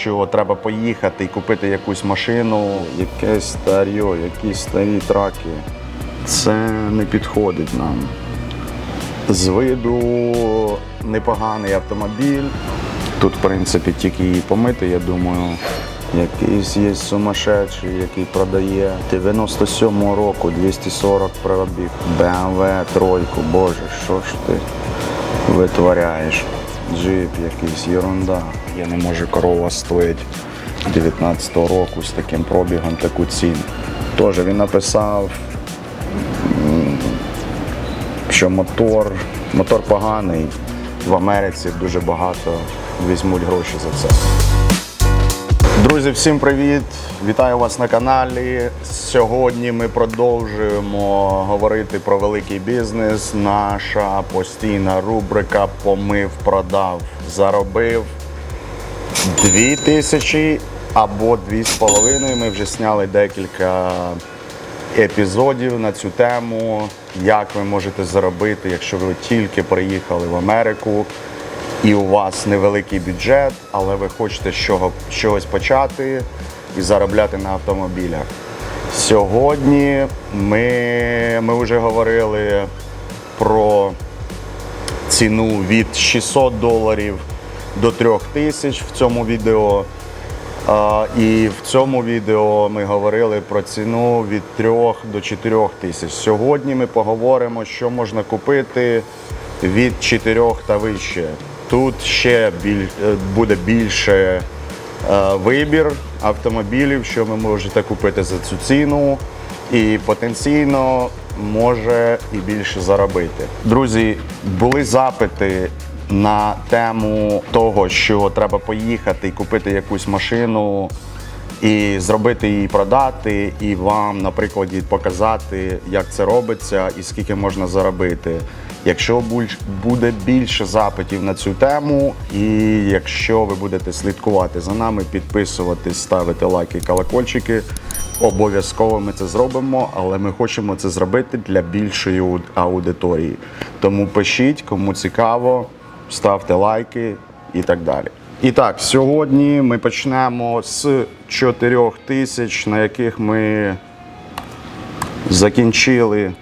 що треба поїхати і купити якусь машину, якесь старьо, якісь старі траки. Це не підходить нам. З виду непоганий автомобіль. Тут, в принципі, тільки її помити, я думаю. Якийсь є сумасшедший, який продає 97-го року 240 пробіг. BMW тройку, боже, що ж ти витворяєш? Джип якийсь, ерунда. Я не можу, корова стоїть 19-го року з таким пробігом, таку ціну. Теж він написав що мотор, мотор поганий. В Америці дуже багато візьмуть гроші за це. Друзі, всім привіт! Вітаю вас на каналі. Сьогодні ми продовжуємо говорити про великий бізнес. Наша постійна рубрика Помив, продав, заробив. Дві тисячі або дві з половиною. Ми вже зняли декілька епізодів на цю тему, як ви можете заробити, якщо ви тільки приїхали в Америку і у вас невеликий бюджет, але ви хочете з чогось почати і заробляти на автомобілях. Сьогодні ми, ми вже говорили про ціну від 600 доларів до 3000 в цьому відео. А, і в цьому відео ми говорили про ціну від 3 до 4 тисяч. Сьогодні ми поговоримо, що можна купити від 4 та вище. Тут ще біль, е, буде більше е, вибір автомобілів, що ви можете купити за цю ціну, і потенційно може і більше заробити. Друзі, були запити на тему того, що треба поїхати і купити якусь машину і зробити її продати, і вам, на прикладі, показати, як це робиться і скільки можна заробити. Якщо буде більше запитів на цю тему, і якщо ви будете слідкувати за нами, підписуватись, ставити лайки, колокольчики, обов'язково ми це зробимо, але ми хочемо це зробити для більшої аудиторії. Тому пишіть, кому цікаво, ставте лайки і так далі. І так, сьогодні ми почнемо з 4 тисяч, на яких ми закінчили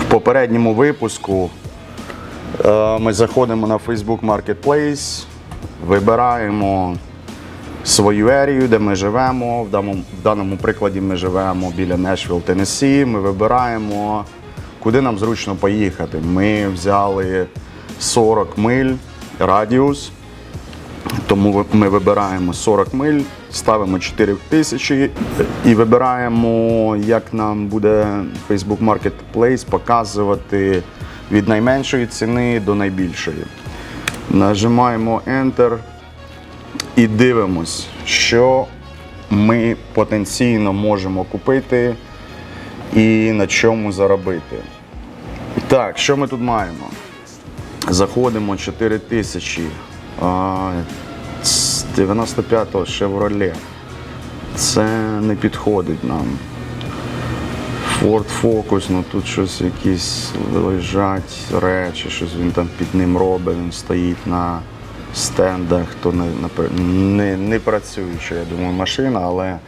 в попередньому випуску. Е, Ми заходимо на Facebook Marketplace, вибираємо свою ерію, де ми живемо. В даному, в даному прикладі ми живемо біля Нешвіл, Теннессі. Ми вибираємо, куди нам зручно поїхати. Ми взяли 40 миль радіус. Тому ми вибираємо 40 миль, ставимо 4 тисячі і вибираємо, як нам буде Facebook Marketplace показувати від найменшої ціни до найбільшої. Нажимаємо Enter і дивимось, що ми потенційно можемо купити і на чому заробити. Так, що ми тут маємо? Заходимо 4 тисячі. з 95-го Chevrolet. Це не підходить нам. Ford Focus, ну тут щось якісь лежать речі, щось він там під ним робить, він стоїть на стендах, то не, не, не працююча, я думаю, машина, але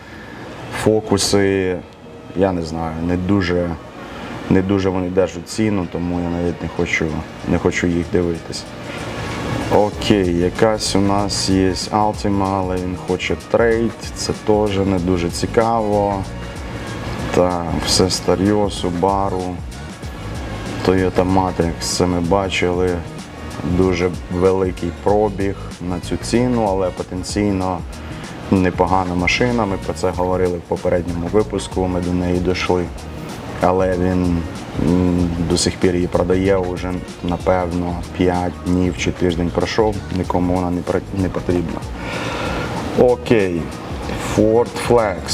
фокуси, я не знаю, не дуже, не дуже вони держать ціну, тому я навіть не хочу, не хочу їх дивитись. Окей, якась у нас є Altima, але він хоче трейд, це теж не дуже цікаво. Так, все старьо, Subaru, Toyota Matrix, це ми бачили. Дуже великий пробіг на цю ціну, але потенційно непогана машина. Ми про це говорили в попередньому випуску, ми до неї дійшли. Але він до сих пір її продає вже, напевно, 5 днів чи тиждень пройшов, нікому вона не потрібна. Окей. Ford Flex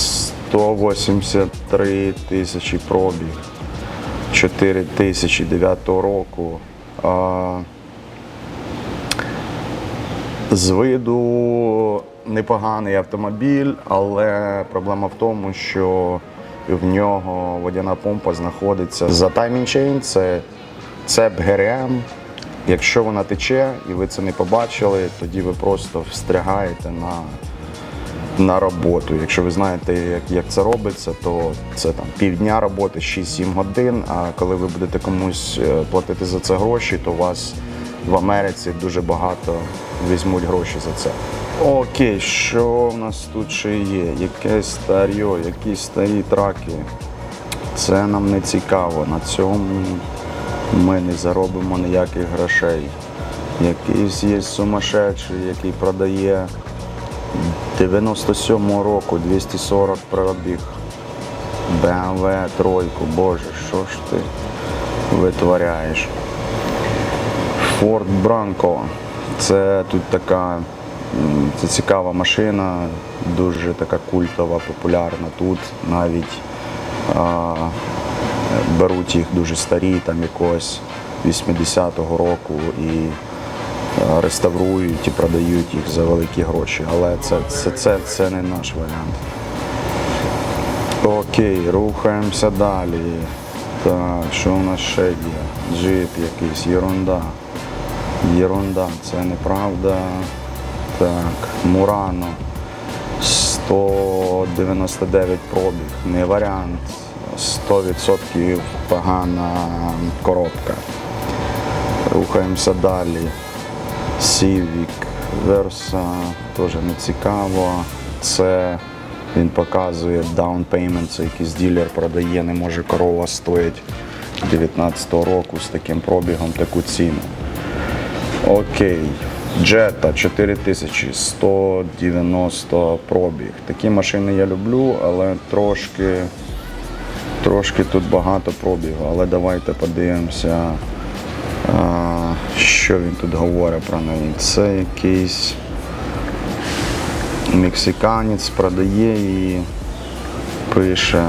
183 тисячі пробіг. 4 тисячі 9 року. А, з виду непоганий автомобіль, але проблема в тому, що в нього водяна помпа знаходиться за Chain, це цеп ГРМ, Якщо вона тече і ви це не побачили, тоді ви просто встрягаєте на, на роботу. Якщо ви знаєте, як, як це робиться, то це там півдня роботи, 6-7 годин. А коли ви будете комусь е, платити за це гроші, то у вас в Америці дуже багато візьмуть гроші за це. Окей, що в нас тут ще є? Якесь старьо, якісь старі траки. Це нам не цікаво. На цьому ми не заробимо ніяких грошей. Якийсь є сумасшедший, який продає 97-го року 240 пробіг. BMW тройку, боже, що ж ти витворяєш? Ford Bronco. Це тут така це цікава машина, дуже така культова, популярна тут. Навіть а, беруть їх дуже старі, там якогось 80-го року і а, реставрують і продають їх за великі гроші. Але це, це, це, це не наш варіант. Окей, рухаємося далі. Так, що у нас ще є? Джип якийсь, єрунда. Єрунда, це неправда. Так, Мурано. 199 пробіг, не варіант. 100% погана коробка. Рухаємося далі. Civic, Versa, теж не цікаво. Це він показує down payment, це якийсь ділер продає, не може корова стоїть 19-го року з таким пробігом таку ціну. Окей. Jetta 4190 пробіг. Такі машини я люблю, але трошки, трошки тут багато пробігу. Але давайте подивимося, що він тут говорить про неї. Це якийсь мексиканець продає її, пише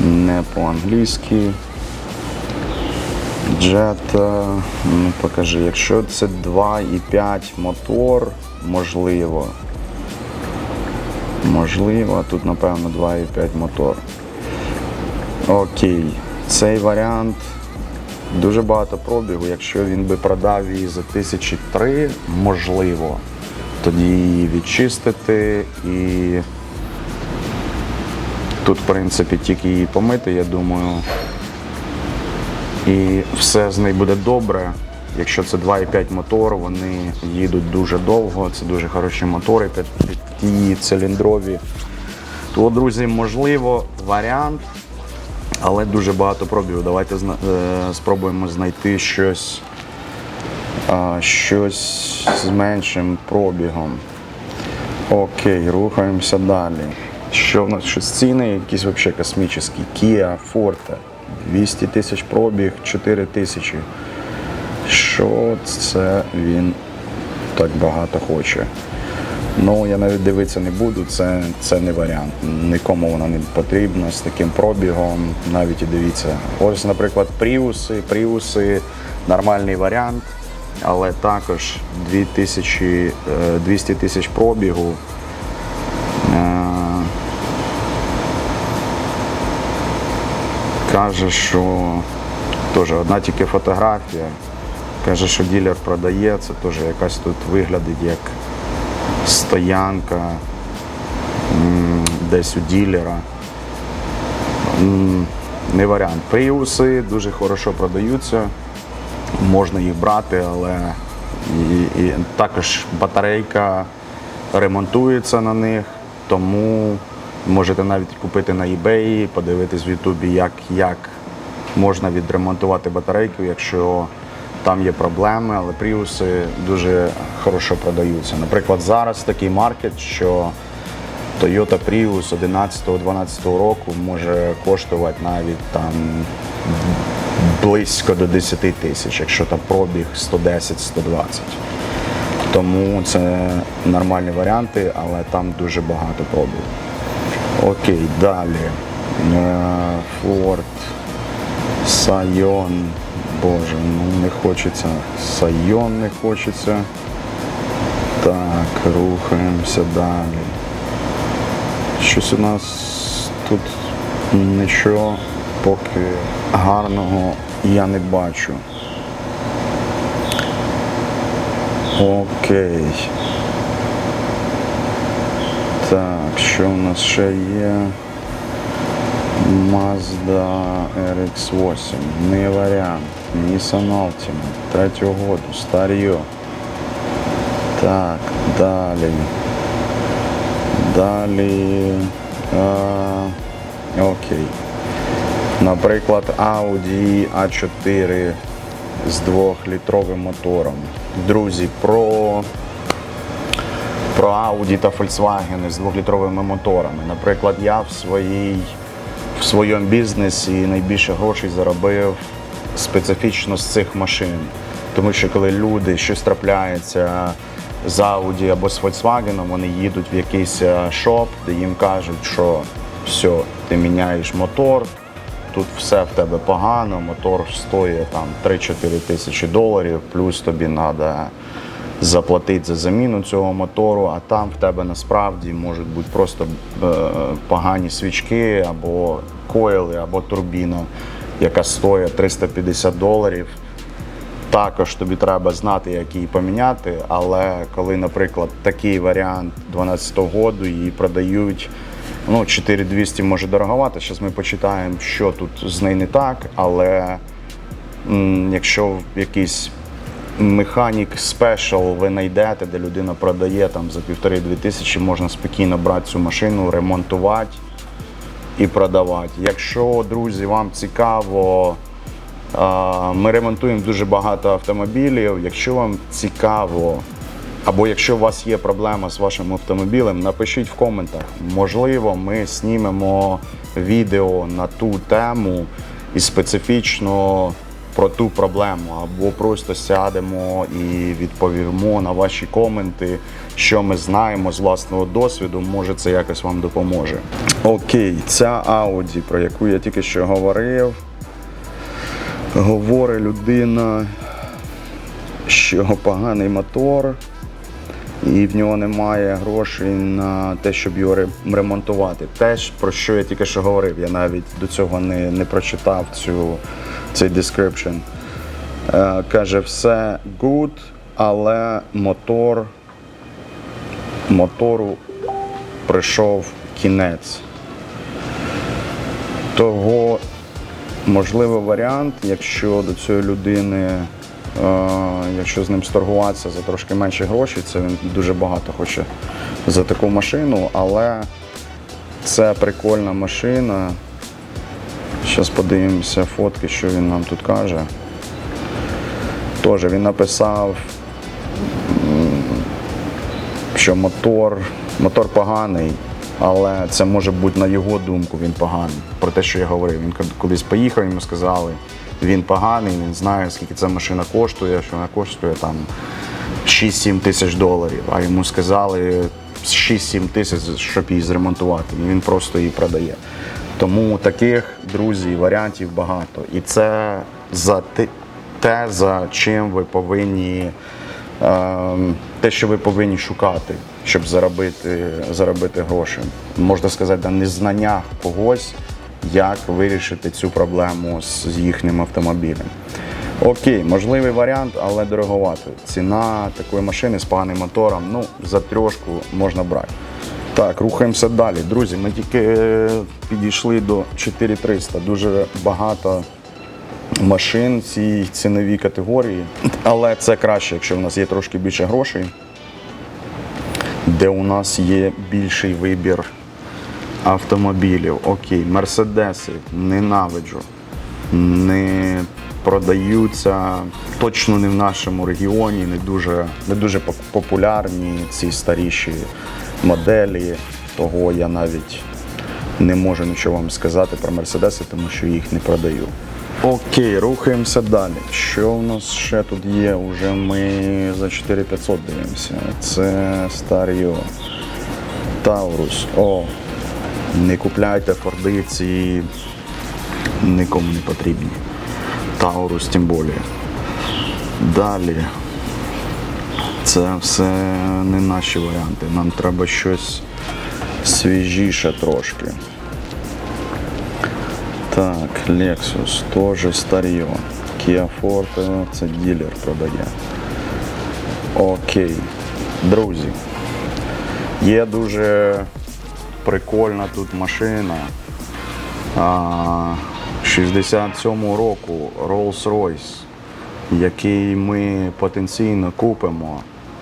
не по-англійськи. Джета, ну покажи, якщо це 2,5 мотор, можливо. Можливо, тут напевно 2,5 мотор. Окей, цей варіант дуже багато пробігу. Якщо він би продав її за тисячі три, можливо, тоді її відчистити і тут, в принципі, тільки її помити, я думаю і все з нею буде добре. Якщо це 2,5 мотор, вони їдуть дуже довго, це дуже хороші мотори, циліндрові. То, друзі, можливо, варіант, але дуже багато пробів. Давайте е, спробуємо знайти щось, щось з меншим пробігом. Окей, рухаємося далі. Що в нас? Щось ціни якісь взагалі космічні. Kia Forte. 200 тисяч пробіг, 4 тисячі. Що це він так багато хоче? Ну, я навіть дивитися не буду, це, це не варіант. Нікому вона не потрібна з таким пробігом. Навіть і дивіться. Ось, наприклад, пріуси. Пріуси нормальний варіант, але також 2000, е, 200 тисяч пробігу. Каже, що теж одна тільки фотографія. Каже, що ділер продає, це теж якась тут виглядить як стоянка десь у ділера. Не варіант. Пріуси дуже хорошо продаються, можна їх брати, але і, і також батарейка ремонтується на них, тому можете навіть купити на eBay, подивитись в Ютубі, як, як можна відремонтувати батарейку, якщо там є проблеми, але пріуси дуже хорошо продаються. Наприклад, зараз такий маркет, що Toyota Prius 11-12 року може коштувати навіть там близько до 10 тисяч, якщо там пробіг 110-120. Тому це нормальні варіанти, але там дуже багато пробігу. Окей, далі. Е, Ford Сайон. Боже, ну не хочеться. Сайон не хочеться. Так, рухаємося далі. Щось у нас тут нічого поки гарного я не бачу. Окей. Так, що в нас ще є? Mazda RX8. Не варіант. Nissan Altima. Третього году. Старьо. Так, далі. Далі. А, окей. Наприклад, Audi A4 з 2-літровим мотором. Друзі, про, про Audi та Volkswagen з 2-літровими моторами. Наприклад, я в, своїй, в своєму бізнесі найбільше грошей заробив специфічно з цих машин. Тому що коли люди щось трапляється з Audi або з Volkswagen, вони їдуть в якийсь е, шоп, де їм кажуть, що все, ти міняєш мотор, тут все в тебе погано, мотор стоїть там 3-4 тисячі доларів, плюс тобі треба заплатити за заміну цього мотору, а там в тебе насправді можуть бути просто е, погані свічки або койли, або турбіна, яка стоїть 350 доларів. Також тобі треба знати, як її поміняти, але коли, наприклад, такий варіант 12-го году її продають, ну, 4200 може дороговато. Зараз ми почитаємо, що тут з нею не так, але м, якщо якийсь механік спешл ви знайдете, де людина продає там за півтори-дві тисячі, можна спокійно брати цю машину, ремонтувати і продавати. Якщо, друзі, вам цікаво, ми ремонтуємо дуже багато автомобілів. Якщо вам цікаво, або якщо у вас є проблема з вашим автомобілем, напишіть в коментах. Можливо, ми знімемо відео на ту тему і специфічно про ту проблему, або просто сядемо і відповімо на ваші коменти, що ми знаємо з власного досвіду. Може, це якось вам допоможе. Окей, ця Audi, про яку я тільки що говорив, говорить людина, що поганий мотор, і в нього немає грошей на те, щоб його ремонтувати. Теж про що я тільки що говорив, я навіть до цього не, не прочитав цю, цей description. Е, каже, все good, але мотор, мотору прийшов кінець. Того можливий варіант, якщо до цієї людини, якщо з ним сторгуватися за трошки менше грошей, це він дуже багато хоче за таку машину, але це прикольна машина. Зараз подивимося фотки, що він нам тут каже. Теж він написав, що мотор, мотор поганий, але це може бути на його думку, він поганий. Про те, що я говорив. Він кудись поїхав, йому сказали, він поганий, він знає, скільки ця машина коштує, що вона коштує там 6-7 тисяч доларів. А йому сказали 6-7 тисяч, щоб її зремонтувати. І він просто її продає. Тому таких друзів, варіантів багато. І це за те, те, за чим ви повинні, ем, те, що ви повинні шукати, щоб заробити, заробити гроші. Можна сказати, на незнаннях когось, як вирішити цю проблему з їхнім автомобілем. Окей, можливий варіант, але дороговато. Ціна такої машини з поганим мотором, ну, за трьошку можна брати. Так, рухаємося далі. Друзі, ми тільки е, підійшли до 4300. Дуже багато машин цій ціновій категорії. Але це краще, якщо в нас є трошки більше грошей, де у нас є більший вибір автомобілів. Окей, мерседеси ненавиджу. Не продаються точно не в нашому регіоні, не дуже, не дуже популярні ці старіші моделі. Того я навіть не можу нічого вам сказати про мерседеси, тому що їх не продаю. Окей, рухаємося далі. Що в нас ще тут є? Уже ми за 4500 дивимося. Це Старіо. Таурус. О, не купляйте форди ці нікому не потрібні. Таурус тим більше. Далі. Це все не наші варіанти. Нам треба щось свіжіше трошки. Так, Lexus, теж старьо. Kia Forte, це ділер продає. Окей. Друзі. Є дуже прикольна тут машина. 67-го року Rolls-Royce, який ми потенційно купимо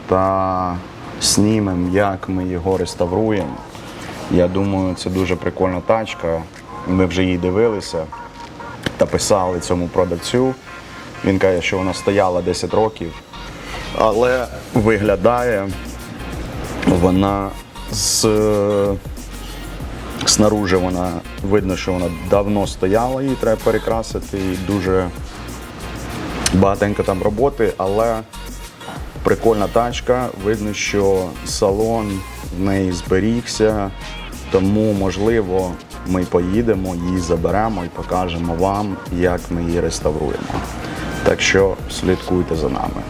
та знімемо, як ми його реставруємо. Я думаю, це дуже прикольна тачка. Ми вже її дивилися та писали цьому продавцю. Він каже, що вона стояла 10 років, але виглядає вона з снаружи вона видно, що вона давно стояла, її треба перекрасити. І дуже багатенько там роботи, але прикольна тачка. Видно, що салон в неї зберігся, тому можливо ми поїдемо, її заберемо і покажемо вам, як ми її реставруємо. Так що слідкуйте за нами.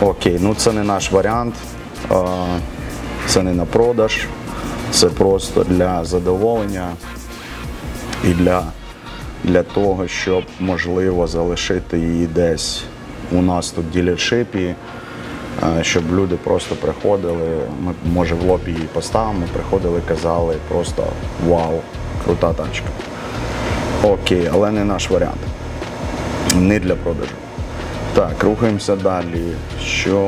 Окей, ну це не наш варіант, це не на продаж, це просто для задоволення і для, для того, щоб можливо залишити її десь у нас тут в ділершипі, е, щоб люди просто приходили, ми може в лобі її поставимо, приходили, казали просто вау, крута тачка. Окей, але не наш варіант. Не для продажу. Так, рухаємося далі. Що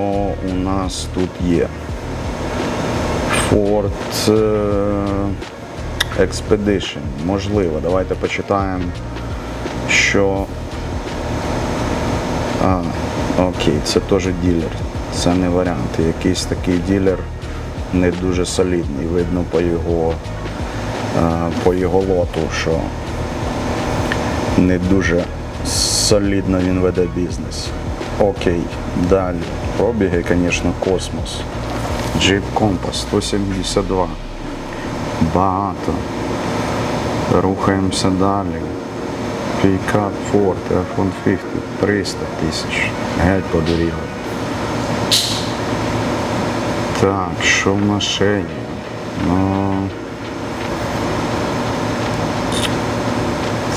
у нас тут є? Ford е, Expedition. Можливо, давайте почитаємо, що. А, окей, це теж ділер. Це не варіант. Якийсь такий ділер не дуже солідний. Видно по його, е, по його лоту, що не дуже солідно він веде бізнес. Окей, далі. Пробіги, звісно, космос. Jeep Compass 172. Багато. Рухаємося далі. Пікап Ford F-150 300 тисяч. Геть подоріг. Так, що в є? Ну,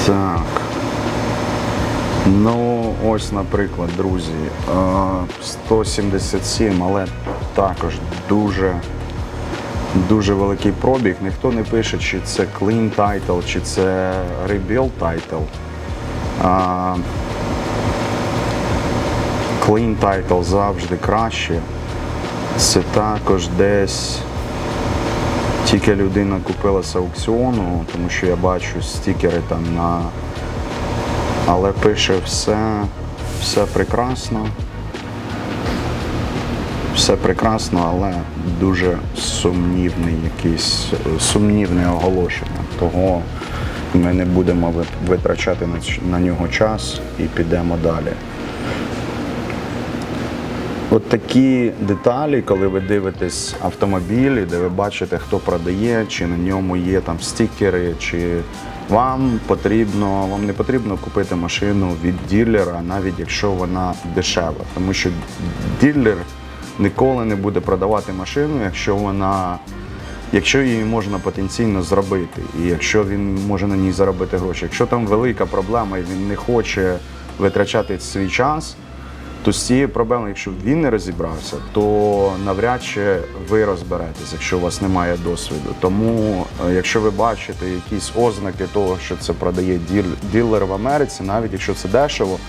так. Ну, ось, наприклад, друзі, е, 177, але також дуже, дуже великий пробіг. Ніхто не пише, чи це clean title, чи це rebuild title. А, Clean title завжди краще. Це також десь тільки людина купила з аукціону, тому що я бачу стікери там на але пише все, все прекрасно. Все прекрасно, але дуже сумнівний якийсь сумнівне оголошення. Того ми не будемо витрачати на, нього час і підемо далі. От такі деталі, коли ви дивитесь автомобілі, де ви бачите, хто продає, чи на ньому є там стікери, чи вам потрібно, вам не потрібно купити машину від ділера, навіть якщо вона дешева. Тому що ділер ніколи не буде продавати машину, якщо вона. Якщо її можна потенційно зробити, і якщо він може на ній заробити гроші, якщо там велика проблема і він не хоче витрачати свій час, то з цією проблемою, якщо він не розібрався, то навряд чи ви розберетесь, якщо у вас немає досвіду. Тому, е, якщо ви бачите якісь ознаки того, що це продає діл- ділер в Америці, навіть якщо це дешево,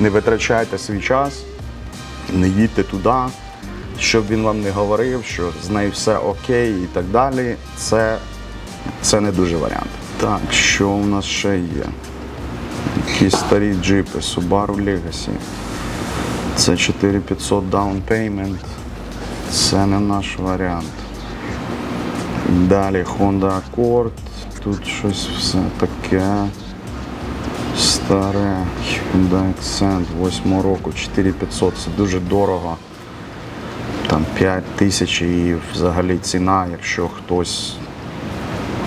не витрачайте свій час, не їдьте туди, щоб він вам не говорив, що з нею все окей і так далі. Це, це не дуже варіант. Так, що у нас ще є? Якісь старі джипи, Subaru Legacy. Це 4500 down payment. Це не наш варіант. Далі Honda Accord. Тут щось все таке. Старе Hyundai Accent 8 року 4500. Це дуже дорого. Там 5 тисяч і взагалі ціна, якщо хтось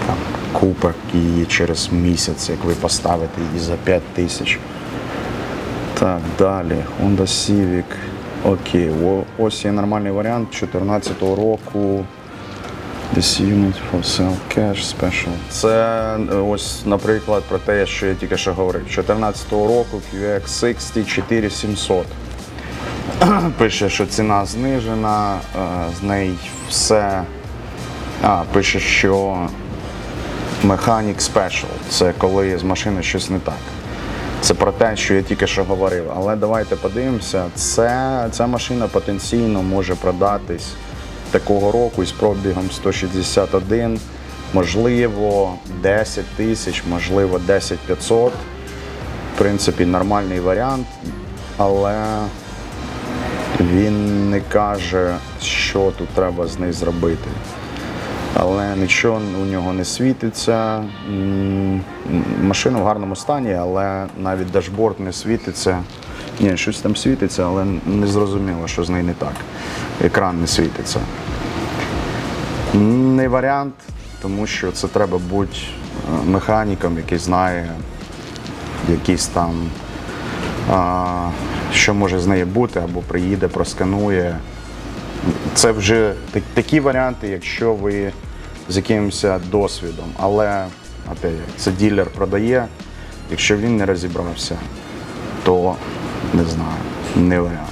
там, її через місяць, як ви поставите її за 5 тисяч. Так, далі. Honda Civic. Окей, ось є нормальний варіант 2014 року. This unit for sale cash special. Це е, ось, наприклад, про те, що я тільки що говорив. 2014 року QX60 4700. Пише, що ціна знижена, е, з неї все. А, пише, що Mechanic Special. Це коли з машини щось не так. Це про те, що я тільки що говорив. Але давайте подивимося, це, ця машина потенційно може продатись такого року із пробігом 161, можливо, 10 тисяч, можливо, 10 500. В принципі, нормальний варіант, але він не каже, що тут треба з нею зробити. Але нічого у нього не світиться. Машина в гарному стані, але навіть дашборд не світиться. Ні, щось там світиться, але не зрозуміло, що з нею не так. Екран не світиться. Не варіант, тому що це треба бути е, механіком, який знає якісь там, а, що може з нею бути, або приїде, просканує. Це вже такі варіанти, якщо ви з якимось досвідом. Але це ділер продає. Якщо він не розібрався, то не знаю, не варіант.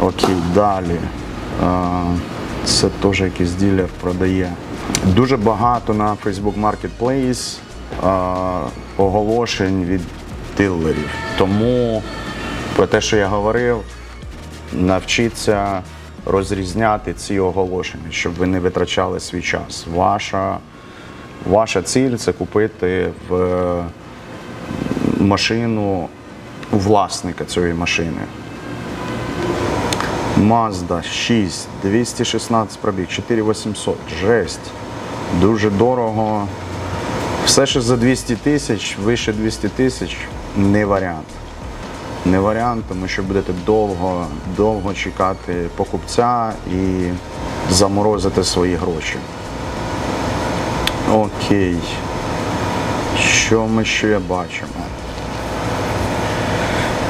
Окей, далі. Це теж якийсь ділер продає. Дуже багато на Facebook Marketplace оголошень від дилерів. Тому про те, що я говорив, навчіться розрізняти ці оголошення, щоб ви не витрачали свій час. Ваша, ваша ціль це купити в машину у власника цієї машини. Mazda 6, 216 пробіг, 4800. Жесть. Дуже дорого. Все, що за 200 тисяч, вище 200 тисяч не варіант. Не варіант, тому що будете довго, довго чекати покупця і заморозити свої гроші. Окей. Що ми ще бачимо?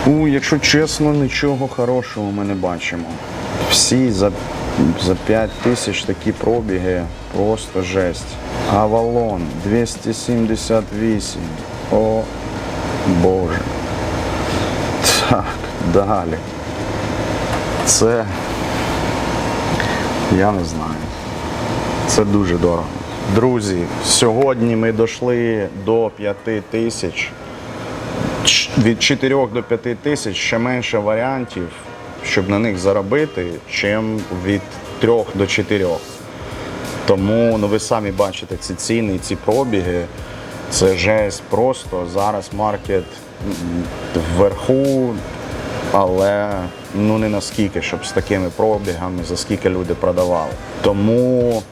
У, якщо чесно, нічого хорошого ми не бачимо. Всі за, за 5 тисяч такі пробіги, просто жесть. Авалон 278. О Боже. Так, далі. Це. Я не знаю. Це дуже дорого. Друзі, сьогодні ми дійшли до 5 тисяч. Від 4 до 5 тисяч ще менше варіантів, щоб на них заробити, чим від 3 до 4. Тому ну, ви самі бачите ці ціни, і ці пробіги. Це жесть просто. Зараз маркет вверху, але ну не наскільки, щоб з такими пробігами, за скільки люди продавали. Тому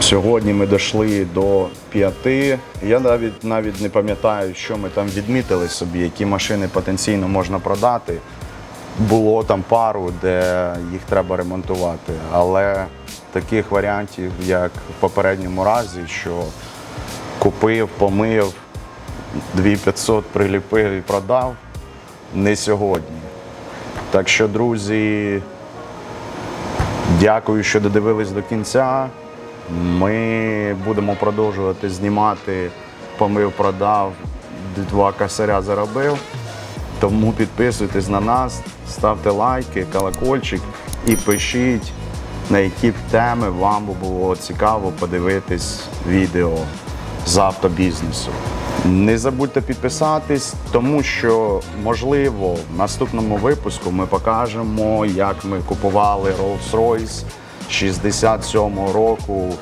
Сьогодні ми дійшли до п'яти. Я навіть навіть не пам'ятаю, що ми там відмітили собі, які машини потенційно можна продати. Було там пару, де їх треба ремонтувати. Але таких варіантів, як в попередньому разі, що купив, помив, 2500 приліпив і продав, не сьогодні. Так що, друзі, Дякую, що додивились до кінця. Ми будемо продовжувати знімати помив, продав, два косаря заробив. Тому підписуйтесь на нас, ставте лайки, колокольчик і пишіть, на які б теми вам було цікаво подивитись відео з автобізнесу. Не забудьте підписатись, тому що, можливо, в наступному випуску ми покажемо, як ми купували Rolls-Royce 67-го року,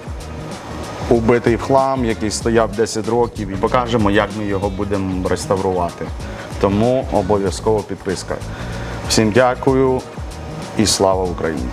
убитий в хлам, який стояв 10 років, і покажемо, як ми його будемо реставрувати. Тому обов'язково підписка. Всім дякую і слава Україні!